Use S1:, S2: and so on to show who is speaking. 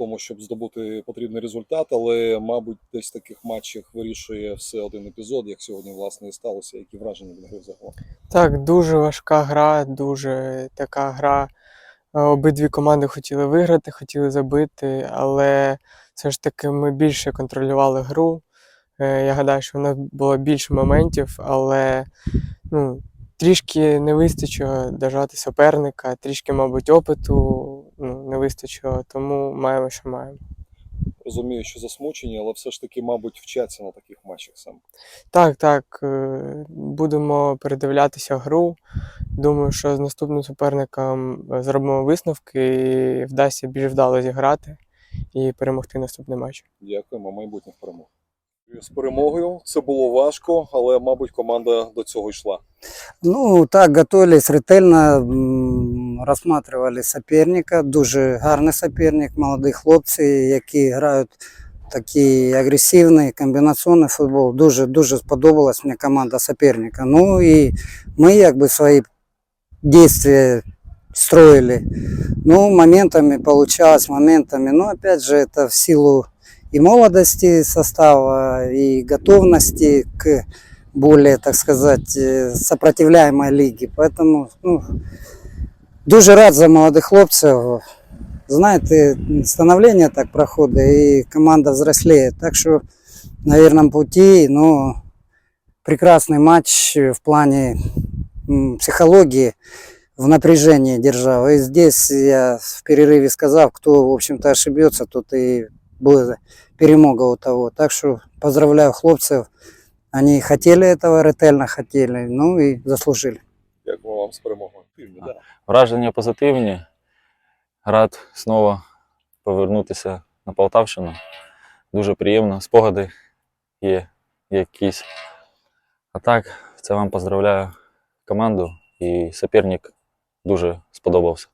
S1: тому, щоб здобути потрібний результат, але, мабуть, десь в таких матчах вирішує все один епізод, як сьогодні, власне, і сталося, які враження від гри взагалом.
S2: Так, дуже важка гра, дуже така гра. Е, Обидві команди хотіли виграти, хотіли забити, але все ж таки ми більше контролювали гру. Е, Я гадаю, що в нас було більше моментів, але ну, трішки не вистачило дожати суперника, трішки, мабуть, опиту не вистачило, тому маємо, що маємо.
S1: Розумію, що засмучені, але все ж таки, мабуть, вчаться на таких матчах саме.
S2: Так, так, е, будемо передивлятися гру. Думаю, що з наступним суперником е, зробимо висновки і вдасться більш вдало зіграти і перемогти наступний матч.
S1: Дякуємо, майбутніх перемог. З перемогою це було важко, але, мабуть, команда до цього йшла.
S3: Ну, так, готовились ретельно, м, розглядали соперника, дуже гарний соперник, молоді хлопці, які грають такий агресивний комбінаційний футбол. Дуже дуже сподобалась мені команда соперника. Ну і ми якби свої дії строили. Ну, моментами получалось, моментами. Но опять же, это в силу и молодости состава, и готовности к более, так сказать, э, сопротивляемой лиги. Поэтому ну, дуже рад за молодих хлопців. Знаєте, становлення так проходить, і команда взрослеє. Так що на вірному путі, ну, прекрасний матч в плані м, психології в напряжении держал. И здесь я в перерыве сказал, кто, в общем-то, ошибется, тот и будет перемога у того. Так что поздравляю хлопцев. Они хотели этого, ретельно хотели, ну и заслужили.
S1: Вам з перемогою. Да.
S4: Враження позитивні. Рад знову повернутися на Полтавщину. Дуже приємно. Спогади є якісь. А так, це вам поздравляю команду і суперник дуже сподобався.